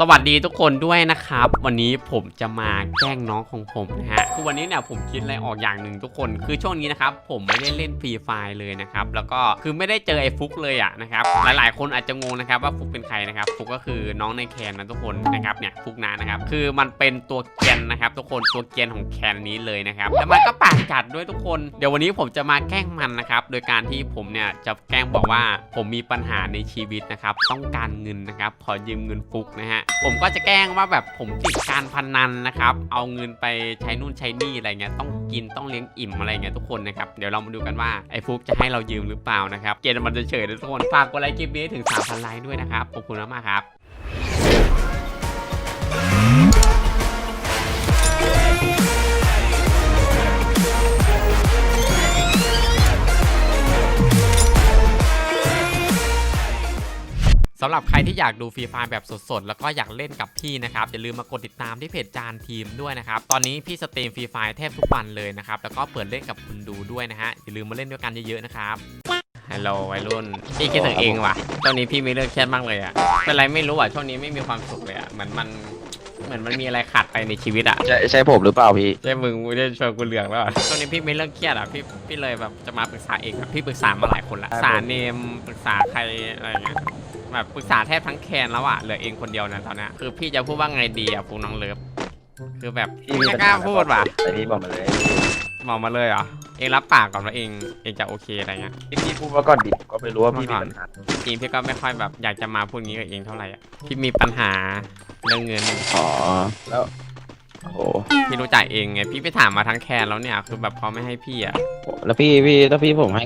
สวัสดีทุกคนด้วยนะครับ วันนี้ผมจะมาแกล้งน้องของผมนะฮะคือวันนี้เนี่ยผมคิดอะไรออกอย่างหนึ่งทุกคน คือช่วงนี้นะครับผมไม่ได้เล่นฟรีไฟเลยนะครับแล้วก็คือไม่ได้เจอไอ้ฟุกเลยอะนะครับหลายๆ คนอาจจะงงนะครับว่าฟุกเป็นใครนะครับฟุกก็คือน้องในแคนนะทุกคนนะครับเนี่ยฟุกนานะครับคือมันเป็นตัวเกียนนะครับ ทุกคนตัวเกียนของแคนนี้เลยนะครับแล้วมันก็ปากจัดด้วยทุกคน เดี๋ยววันนี้ผมจะมาแกล้งมันนะครับโดยการที่ผมเนี่ยจะแกล้งบอกว่าผมมีปัญหาในชีวิตนะครับต้องการเงินนะครับขอยืมเงินฟุกนะฮะ ผมก็จะแกล้งว่าแบบผมติดการพนันนะครับ เอาเงินไปใช้นู่นใช้นี่อะไรเงี้ย ต้องกินต้องเลี้ยงอิ่มอะไรเงี้ยทุกคนนะครับ เดี๋ยวเรามาดูกันว่าไอ้ฟุกจะให้เรายืมหรือเปล่านะครับ เกณฑ์มันจะเฉยนะทุกคน ฝากกดไลค์คลิปนี้ถึง3,000ไลค์ด้วยนะครับ ขอบคุณมากครับำหรับใครที่อยากดูฟรีไฟล์แบบสดๆ แล้วก็อยากเล่นกับพี่นะครับอย่าลืมมากดติดตามที่เพจจานทีมด้วยนะครับตอนนี้พี่สตรีมฟรีไฟล์แทบทุกวันเลยนะครับแล้วก็เปิดเล่นกับคุณดูด้วยนะฮะอย่าลืมมาเล่นด้วยกันเยอะๆนะครับฮัลโหลวัยรุ่นพี่คิดถึงเองว่ะช่วงนี้พี่มีเรื่องเครียดมากเลยอะเป็นไรไม่รู้อะช่วงนี้ไม่มีความสุขเลยอะเหมือนมันเหมือนมันมีอะไรขาดไปในชีวิตอะใช่ใช่ผมหรือเปล่าพี่ใช่มึงมึงได้ชวนกูเหลืองแล้วอะช่วงนี้พี่มีเรื่องเครียดอะพี่พี่เลยแบบจะมาปรึกษาเองอะพี่ปรึกษามาหลายคนละปรึกษาเนมปรึกษาใครอะไรอย่างเงี้ย แบบปรึกษาแทบทั้งแคนแล้วอะเหลือเองคนเดียวนะตอนเนี้ยคือพี่จะพูดว่าไงดีอะฟูน้องเลิฟคือแบบพี่มีไม่ปัญกล้าหาพูดว่ะแต่พี่บอกมาเลยบอกมาเลยเหรอเองรับปากก่อนว่าเองเองจะโอเคอะไรเงี้ยพี่พี่พูดมาก่อนดิผมก็ไม่รู้ว่าพี่มีปัญหาจริงพี่ก็ไม่ค่อยแบบอยากจะมาพูดงี้กับเองเท่าไหร่อะพี่มีปัญหาเรื่องเงินอ๋อแล้วโอ้โหพี่รู้จักเองไงพี่ไปถามมาทั้งแคนแล้วเนี่ยคือแบบเขาไม่ให้พี่อะแล้วพี่พี่แล้วพี่ผมให้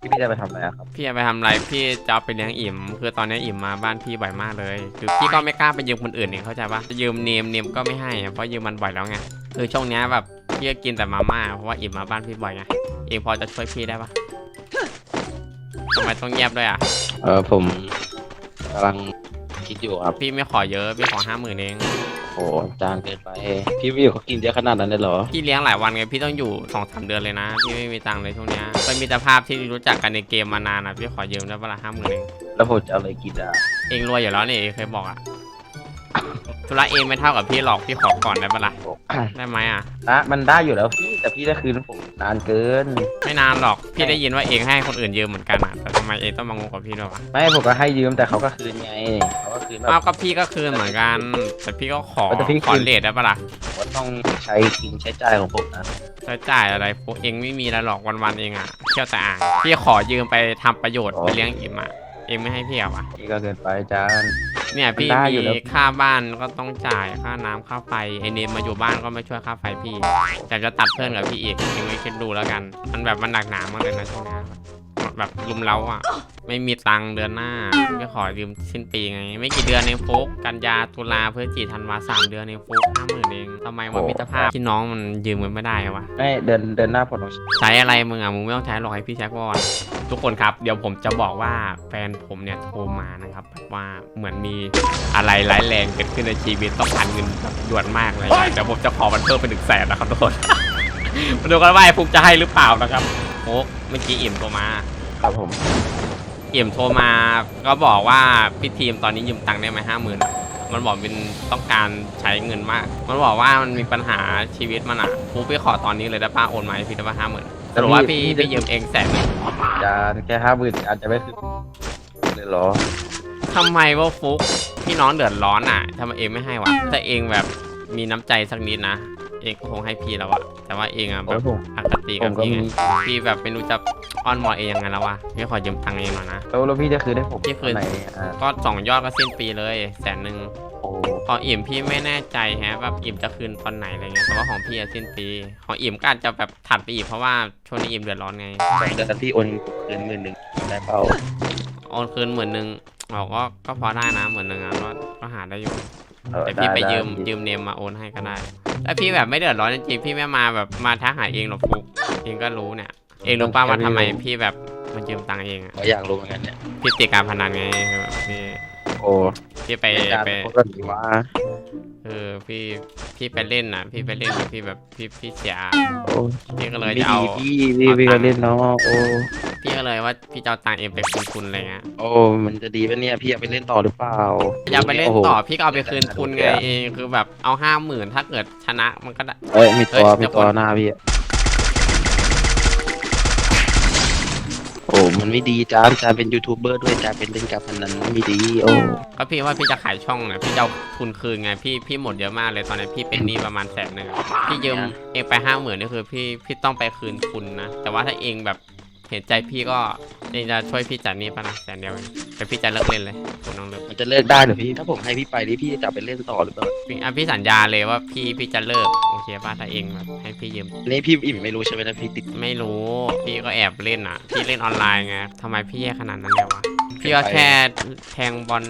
พี่พี่จะไปทำอะไรอะครับ พี่จะไปทำอะไรพี่จะเอาไปเลี้ยงอิ่ม คือตอนนี้อิ่มมาบ้านพี่บ่อยมากเลย คือพี่ก็ไม่กล้าไปยืมคนอื่นเนี่ยเข้าใจปะจะยืมเนมเนมก็ไม่ให้อะเพราะยืมมันบ่อยแล้วไงคือช่วงเนี้ยแบบพี่ก็กินแต่มาม่าเพราะว่าอิ่มมาบ้านพี่บ่อยไงเองพอจะช่วยพี่ได้ปะทำไมต้องเงียบด้วยอะเออผมกำลังคิดอยู่ครับพี่ไม่ขอเยอะพี่ขอห้าหมื่นเอง โอ้จานเกินไป พี่พี่อยู่เขากินเยอะขนาดนั้นเลยเหรอ พี่เลี้ยงหลายวันไงพี่ต้องอยู่สองสามเดือนเลยนะพี่ไม่มีตังค์เลยช่วงเนี้ยเป็นมิตรภาพที่รู้จักกันในเกมมานานอะพี่ขอยืมได้ปะละห้าหมื่นเองแล้วผมจะเอาอะไรกินอะเองรวยอยู่แล้วนี่เองเคยบอกอะธุระเองไม่เท่ากับพี่หรอกพี่ขอก่อนได้ปะล่ะโอ้ได้ไหมอะนะมันได้อยู่แล้วพี่แต่พี่ได้คืนผมนานเกิน ไม่นานหรอกพี่ได้ยินว่าเองให้คนอื่นยืมเหมือนกันอะแต่ทำไมเองต้องมางงกับพี่ด้วยวะไม่ผมก็ให้ยืมแต่เขาก็คืนไงเขาก็ คืนแบอ้าวบก็พี่ก็คืนเหมือนกัน แต่พี่ก็ขอแต่พี่ขอคืนเลทได้ปะล่ะผมก็ต้องใช้กินใช้จ่ายของผมนะใช้จ่ายอะไรพวกเองไม่มีแล้วหรอกวันๆเองอะเที่ยวแต่อ่างพี่ขอยืมไปทำประโยชน์ไปเลี้ยงอิ่มอะเองไม่ให้พี่เหรอวะนี่ก็เกินไปจานเนี่ยพี่มันได้มีอยู่แล้ว ค่าบ้านก็ต้องจ่ายค่าน้ำค่าไฟไอเนมมาอยู่บ้านก็ไม่ช่วยค่าไฟพี่แต่จะตัดเพื่อนกับพี่อีกเองไม่คิดดูแล้วกัน มันแบบมันหนักหนามากเลยนะช่วงเนี้ย แบบลุมเล้าอะไม่มีตังค์เดือนหน้าไม่ขอยืมสิ้นปีไง ไม่กี่เดือนเองฟุกกันยาตุลาพฤศจิธันวาสามเดือนเองฟุกห้าหมื่นเองทำไมวันมิตรภาพที่น้องมันยืมกันไม่ได้วะไม่เดินเดินหน้าผมต้องใช้อะไรมึงอะมึงไม่ต้องใช้หรอกให้พี่ใช้ก่อนทุกคนครับเดี๋ยวผมจะบอกว่าแฟนผมเนี่ยโทรมานะครับแบบว่าเหมือนมีอะไรร้ายแรงเกิดขึ้นในชีวิตต้องการเงินแบบด่วนมากเลยนะเดี๋ยวผมจะขอมันเพิ่มเป็นหนึ่งแสนนะครับทุกคนมาดูกันว่าไอ้ฟุกจะให้หรือเปล่านะครับโอ้เมื่อกี้อิ่มโทรมา ครับผมเอี่ยมโทรมาก็บอกว่าพี่ทีมตอนนี้ยืมตังค์ได้ไหมห้าหมื่นมันบอกเป็นต้องการใช้เงินมาก มันบอกว่ามันมีปัญหาชีวิตมันอะฟูพี่ขอตอนนี้เลยได้ป้าโอนมาให้พี่ได้ป้าห้าหมื่นสรุปว่าพี่พี่ยืมเองแสนหนึ่งจานแค่ห้าหมื่นอาจจะไม่คือเลยเหรอทำไมว่าฟุกพี่น้องเดือดร้อนอะทำไมเองไม่ให้วะแต่เองแบบมีน้ำใจสักนิดนะ เองก็คงให้พี่แล้วอะแต่ว่าเองอะแบแล้บวผม อคติกับผมก็พี่ไงมีพี่แบบไม่รู้จะอ้อนวอนเองยังไงแล้ววะพี่ขอยืมตังค์เองหน่อยนะ แล้วแล้วพี่จะคืนให้ผมพี่คืน ไหนอะก็สองยอดก็สิ้นปีเลยแสนหนึ่งโอ้ของอิ่มพี่ไม่แน่ใจแฮะแบบอิ่มจะคืนตอนไหนอะไรเงี้ยแต่ว่าของพี่อะสิ้นปี ของอิ่มก็อาจจะแบบถัดไปอีกเพราะว่าช่วงนี้อิ่มเดือดร้อนไงเดือนที่โอนคืนหมื่นหนึ่งได้เปล่าโอนคืนหมื่นหนึ่งเราก็ก็พอได้นะหมื่นหนึ่งอะก็ก็หาได้อยู่ เออแต่พี่ไปด้ยืมด้ยืมเนมมาโอนให้ก็ได้แล้วพี่แบบไม่เดือดร้อนจริงๆพี่ไม่มาแบบมาทักหาเองหรอกฟุกเองก็รู้เนี่ย เองรู้ป่าว่าทำไมพี่แบบมายืมตังค์เองอะผมอยากรู้เหมือนกันเนี่ย พี่ติดการพนันไงคือแบบพี่ โอ้พี่ไปไปพูดแบบนี้ว่าเออพี่พี่ไปเล่นอะ พี่ไปเล่นพี่แบบพี่พี่เสียโอ้พี่ก็เลยจะเอาพี่พี่พี่ก็เล่นเนาะโอ้พี่ก็เลยว่าพี่จะเอาตังเอ็มไปคืนทุนอะไรเงี้ยโอ้มันจะดีปะเนี่ยพี่เอาไปเล่นต่อหรือเปล่าอยากไปเล่นต่อพี่ก็เอาไปคืนทุนไงคือแบบเอาห้าหมื่นถ้าเกิดชนะมันก็ได้เอ้ยมีตัวมีตัวเดี๋ยวก่อหน้าพี่ มันไม่ดีจานจานเป็นยูทูบเบอร์ด้วยจานเป็นเล่นการพนันไม่ดี โอ้ก็พี่ว่าพี่จะขายช่องนะพี่จะเอาทุนคืนไงพี่พี่หมดเยอะมากเลยตอนนี้พี่เป็นหนี้ประมาณแสนหนึ่งอะพี่ยืมเองไปห้าหมื่นนี่คือพี่พี่ต้องไปคืนทุนนะแต่ว่าถ้าเองแบบ เห็นใจพี่ก็เองจะช่วยพี่จ่ายหนี้ปะนะแสนเดียวเองแต่พี่จะเลิกเล่นเลยคุณน้องเลิกมันจะเลิกได้เหรอพี่ถ้าผมให้พี่ไปนี่พี่จะเอาไปเล่นต่อหรือเปล่าพี่อะพี่สัญญาเลยว่าพี่พี่จะเลิกโอเคป่ะถ้าเองแบบให้พี่ยืม อันนี่พี่อิ่มไม่รู้ใช่ไหมนะพี่ติดไม่รู้พี่ก็แอบเล่นอะ พี่เล่นออนไลน์ไงทำไมพี่แย่ขนาดนั้นเลยวะพี่ก็แค่แทงบอล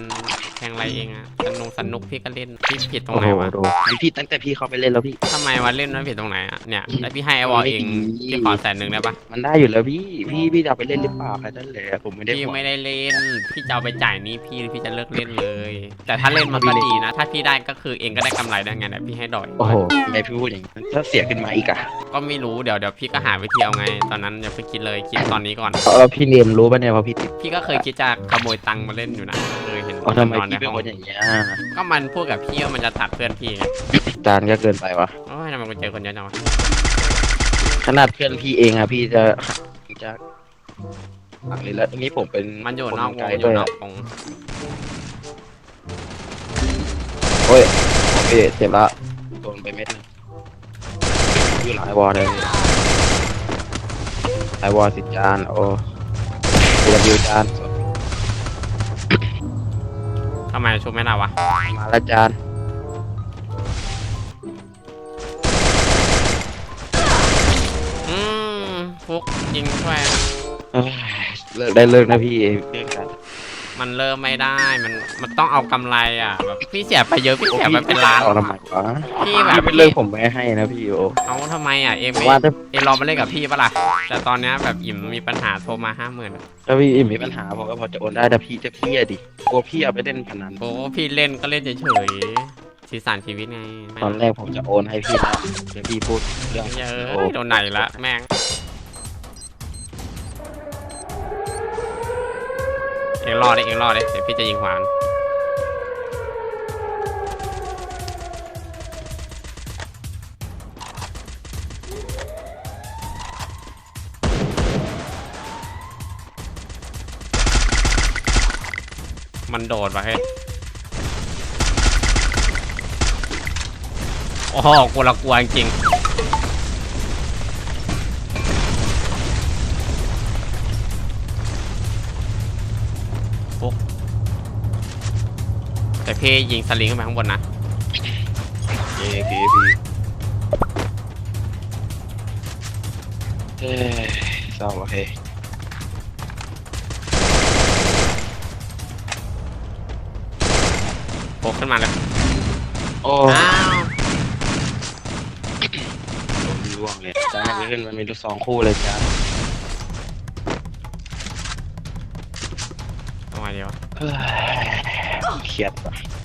แทงอะไรเองอะสนุกสนุกพี่ก็เล่นพี่ผิดตรงโอ้ไหนโหวะดูมันพี่ตั้งแต่พี่เข้าไปเล่นแล้วพี่ทำไมวะเล่นมันผิดตรงไหนอะเนี่ยแล้วพี่ให้ไอวอลเองไม่ดีพี่ขอแสนหนึ่งได้ปะมันได้อยู่แล้วพี่พี่พี่จะเอาไปเล่นหรือเปล่าแค่นั้นแหละผมไม่ได้พี่หวังไม่ได้เล่น พี่จะเอาไปจ่ายหนี้พี่พี่จะเลิกเล่นเลย แต่ถ้าเล่นมันก็ดีนะ ถ้าพี่ได้ก็คือเองก็ได้กำไรด้วยไงแต่พี่ให้ดอกโอ้โหทำไมพี่พูดอย่างนี้ถ้าเสียขึ้นมาอีกอะก็ไม่รู้เดี๋ยวเดี๋ยวพี่ก็หาวิธีเอาไง ตอนนั้นอย่าเพิ่งคิดเลยคิดตอนนี้ก่อนแล้วพี่เนมรู้ป่ะเนี่ยว่าพี่ติดพี่ก็เคยคิดจะขโมยตังค์มาเล่นอยู่นะ เคยเห็นเอาทำไมนอนในพี่เป็นห้องคนอย่างเงี้ยก็มันพูดกับพี่ว่ามันจะตัดเพื่อนพี่ไงจานก็เกินไปวะโอ้ยทำไมกูเจอคนเยอะจังวะขนาดเพื่อนพี่เองอะพี่จะจะหักเลยแล้วอันนี้ผมเป็นมันอยู่นอกวไกลงอด้วยู่ยนออะกวงโอ้ยโอเคเจ็บละโดนไปเม็ดหนึงอยู่หลายวอลเลยหลายวอลสิจานโอ้เวิวจาน ทำไมชุบไม่ได้วะ มาแล้วจานอืมฟุกยิงช่วยเอ้ยเลิกได้เลิกนะพี่เรื่องการ มันเริ่มไม่ได้ มัน มันต้องเอากำไรอะแบบพี่เสียไปเยอะพี่เสียไปเป็นล้านเอาทำไมวะพี่แบบพี่ไม่เลิกผมไม่ให้นะพี่โอเอาทำไมอะเอ็มว่าถ้าเอ็มรอมาเล่นกับพี่ปะล่ะ แต่ตอนเนี้ยแบบอิ่มมีปัญหาโทรมาห้าหมื่นถ้าพี่มีปัญหาผมก็พอจะโอนได้แต่พี่จะพี่อะดิกลัวพี่เอาไปเล่นพนันโอ้พี่เล่นก็เล่นเฉยๆสีสันชีวิตไงตอนแรกผมจะโอนให้พี่นะเดี๋ยวพี่พูดเรื่องเยโอ้อะโดนไหนละแม่ง องรอดเลยเองรอดเลยเดี๋ยวพี่จะยิงขวานมันโดดว่ะเฮ้โอ้โหกูละกลัวจริง พี่ยิงสลิงขึ้นไปข้างบนนะเย้พี่พี่เอ้ยเศร้าว่ะเฮ้ยโป๊กขึ้นมาเลยโอ้อ้าวโดนล่วงเลยจ้าไม่ขึ้นมันมีลูกสองคู่เลยจ้าทำไมดีวะเฮ้ยเครียดว่ะ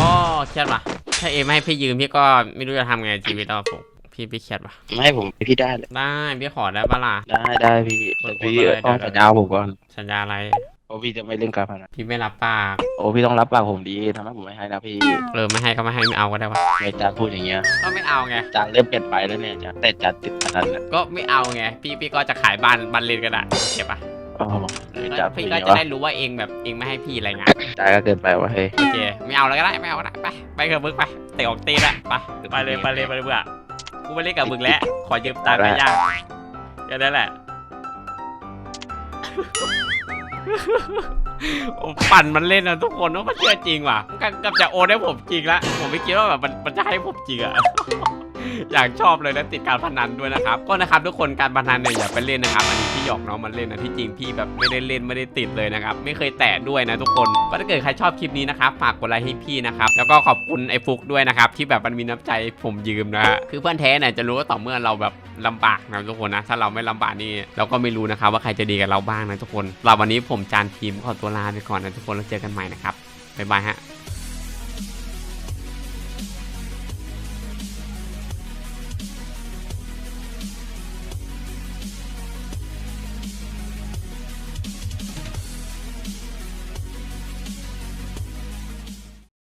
อ๋อเครียดว่ะ ถ้าเอไม่ให้พี่ยืมพี่ก็ไม่รู้จะทำไงชีวิตเราผมพี่พี่เครียดว่ะ ไม่ให้ผมพี่ได้เลยได้พี่ขอได้ปะล่ะ ได้ได้พี่แต่พี่โอนเลยต้องเดี๋ยวสัญญาผมก่อนสัญญาอะไร โอ้พี่จะไม่เล่นการพนันพี่ไม่รับปากโอ้พี่ต้องรับปากผมดีทำให้ผมไม่ให้นะพี่เออไม่ให้ก็ไม่ให้ไม่เอาก็ได้วะไม่จานพูดอย่างเงี้ยก็ไม่เอาไง จานเริ่มเปลี่ยนไปแล้วเนี่ยจานแต่จานติดพนันแล้วก็ไม่เอาไง พี่พี่ก็จะขายบ้านบ้านเลนก็ได้เก็บปะโอ้โหเออไม่จานพูดพี่อย่างก็เงี้ยวะจะได้รู้ว่าเองแบบเองไม่ให้พี่อะไรเงี้ยจานก็เกินไปวะเฮ้ยโอเคไม่เอาแล้วก็ได้ไม่เอาก็ได้ไปไปกับมึงไปเตะออกตีละไปไปเลยไปเลยไปเลยเบื่อกูไม่เล่นกับมึงแล้วขอยืมตังค์ไปยากแค่นั้นแหละโอ้ปั่นมันเล่นนะทุกคนว่ามันเชื่อจริงว่ะกับกับจะโอนให้ผมจริงละผมไม่คิดว่าแบบมันมันจะให้ผมจริงอะ อยากชอบเลยและติดการพนันด้วยนะครับ ก็นะครับทุกคนการพนันเนี่ยอย่าไปเล่นนะครับ อันนี้พี่หยอกน้องมันเล่นนะที่จริงพี่แบบไม่ได้เล่นไม่ได้ติดเลยนะครับ ไม่เคยแตะด้วยนะทุกคน ก็ถ้าเกิดใครชอบคลิปนี้นะครับฝากกดไลค์ให้พี่นะครับ แล้วก็ขอบคุณไอ้ฟุกด้วยนะครับที่แบบมันมีน้ำใจผมยืมนะฮะคือเพื่อนแท้เนี่ยจะรู้ว่าต่อเมื่อเราแบบลำบากนะทุกคนนะ ถ้าเราไม่ลำบากนี่เราก็ไม่รู้นะครับว่าใครจะดีกับเราบ้างนะทุกคนเราวันนี้ผมจานทีมขอตัวลาไปก่อนนะทุกคนแล้วเจอกันใหม่นะครับบ๊ายบายฮะ